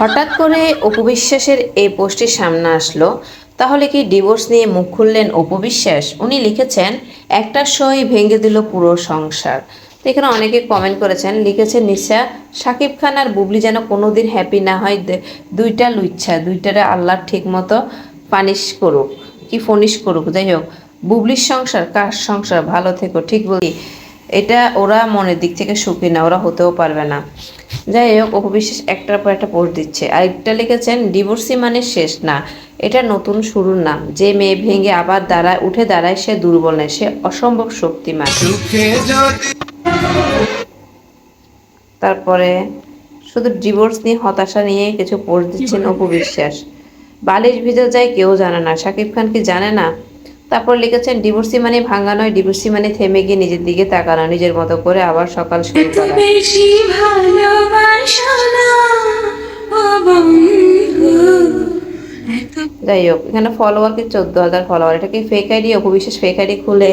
হঠাৎ করে অপবিশ্বাসের এই পোস্টটি সামনে আসলো, তাহলে কি ডিভোর্স নিয়ে মুখ খুললেন অপবিশ্বাস উনি লিখেছেন, একটা সই ভেঙে দিল পুরো সংসার। তো এখানে অনেকে কমেন্ট করেছেন, লিখেছেন, নিশা, সাকিব খান আর বুবলি যেন কোনোদিন হ্যাপি না হয় দুইটা লুচ্ছা, দুইটারে আল্লাহ ঠিক মতো পানিশ করুক। কি ফনিশ করুক? যাই হোক, বুবলির সংসার, কার সংসার? ভালো থেকো, ঠিক বলি। এটা ওরা মনের দিক থেকে সুখী না, ওরা হতেও পারবে না। যাই হোক অপবিশ্বাস একটার পর একটা পোস্ট দিচ্ছে। আরেকটা লিখেছেন ডিভোর্সি মানে শেষ না। এটা নতুন শুরুর নাম। যে মেয়ে ভেঙে আবার দাঁড়ায় উঠে দাঁড়ায় সে দুর্বল নয়। সে অসম্ভব শক্তিমান। তারপরে শুধু ডিভোর্স নিয়ে হতাশা নিয়ে কিছু পোস্ট দিচ্ছেন অপবিশ্বাস বালিশ ভিজে যায় কেউ জানে না। শাকিব খান কি জানে না? তারপর লিখেছেন ডিভোর্সি মানে ভাঙা নয় ডিভোর্সি মানে থেমে গিয়ে নিজের দিকে তাকানো নিজের মতো করে আবার সকাল শুরু করা। যাই হোক এখানে ফলোয়ার কি চোদ্দ হাজার ফলোয়ার এটা কি ফেক আইডি অপবিশ্বাস ফেক আইডি খুলে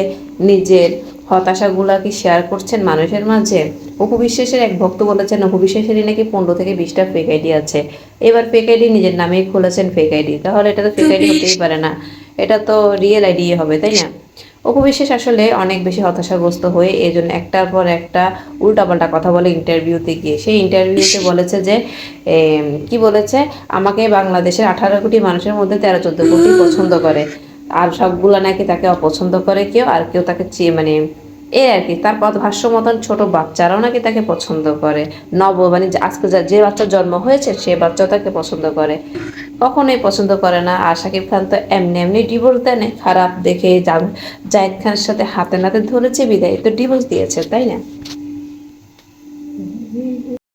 নিজের হতাশাগুলা কি শেয়ার করছেন মানুষের মাঝে? অপবিশ্বাসের এক ভক্ত বলেছেন অপবিশ্বাসেরই নাকি পনেরো থেকে বিশটা ফেক আইডি আছে। এবার ফেক আইডি নিজের নামেই খুলেছেন ফেক আইডি তাহলে এটা তো ফেক আইডি হতেই পারে না। এটা তো রিয়েল আইডি হবে, তাই না? উপবিশ্বাস আসলে অনেক বেশি হতাশাগ্রস্ত হয়ে এই জন্য একটার পর একটা উল্টাপাল্টা কথা বলে ইন্টারভিউতে গিয়ে। সেই ইন্টারভিউতে বলেছে যে কি বলেছে? আমাকে বাংলাদেশের আঠারো কোটি মানুষের মধ্যে তেরো চোদ্দ কোটি পছন্দ করে। আর সবগুলো নাকি তাকে অপছন্দ করে কেউ, আর কেউ তাকে চেয়ে মানে এই আর কি, তার ভাষ্য মতন ছোট বাচ্চারাও নাকি তাকে পছন্দ করে। নব মানে আজকে যা- বাচ্চার জন্ম হয়েছে, সে বাচ্চাও তাকে পছন্দ করে। কখনোই পছন্দ করে না। আর শাকিব খান তো এমনি এমনি ডিভোর্স দেয় খারাপ দেখে জাহিদ খানের সাথে হাতে নাতে ধরেছে বিদায়। তো ডিভোর্স দিয়েছে, তাই না?